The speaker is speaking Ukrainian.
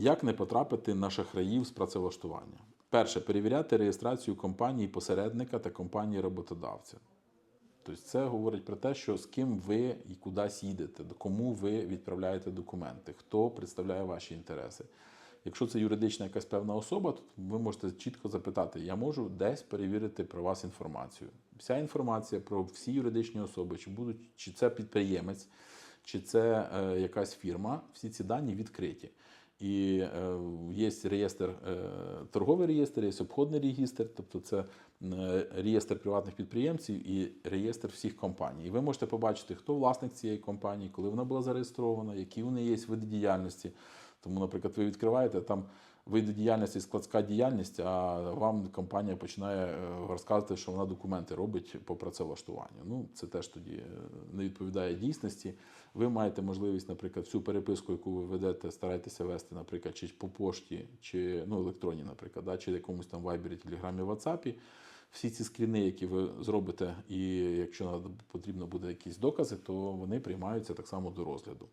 Як не потрапити на шахраїв з працевлаштування? Перше, перевіряти реєстрацію компанії посередника та компанії роботодавця. Тобто це говорить про те, що з ким ви і кудись їдете, кому ви відправляєте документи, хто представляє ваші інтереси. Якщо це юридична якась певна особа, то ви можете чітко запитати: я можу десь перевірити про вас інформацію. Вся інформація про всі юридичні особи, чи будуть, чи це підприємець, чи це е, якась фірма, всі ці дані відкриті. І е, є реєстр, е, торговий реєстр, є обходний реєстр, тобто це е, реєстр приватних підприємців і реєстр всіх компаній. І ви можете побачити, хто власник цієї компанії, коли вона була зареєстрована, які у неї є види діяльності. Тому, наприклад, ви відкриваєте там види діяльності, складська діяльність, а вам компанія починає е, розказувати, що вона документи робить по працевлаштуванню. Ну, це теж тоді е, не відповідає дійсності. Ви маєте можливість, наприклад, всю переписку, яку ви ведете, старайтеся вести, наприклад, чи по пошті, чи ну, електронні, наприклад, да, чи якомусь там вайбері, телеграмі, ватсапі. Всі ці скріни, які ви зробите, і якщо потрібно буде якісь докази, то вони приймаються так само до розгляду.